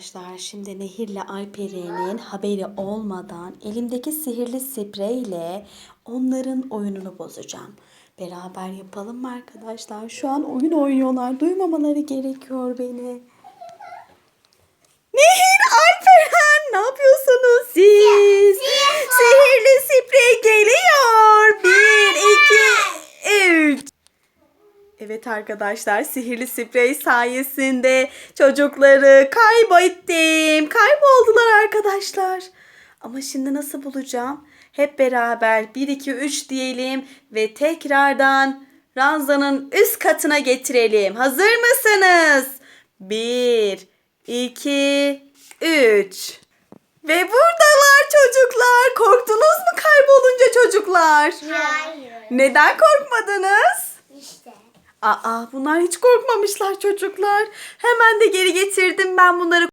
arkadaşlar şimdi Nehir'le Alperen'in haberi olmadan elimdeki sihirli spreyle onların oyununu bozacağım. Beraber yapalım mı arkadaşlar? Şu an oyun oynuyorlar. Duymamaları gerekiyor beni. Evet arkadaşlar sihirli sprey sayesinde çocukları kaybettim. Kayboldular arkadaşlar. Ama şimdi nasıl bulacağım? Hep beraber 1 2 3 diyelim ve tekrardan ranzanın üst katına getirelim. Hazır mısınız? 1 2 3 Ve buradalar çocuklar. Korktunuz mu kaybolunca çocuklar? Hayır. Neden korkmadınız? Aa bunlar hiç korkmamışlar çocuklar. Hemen de geri getirdim ben bunları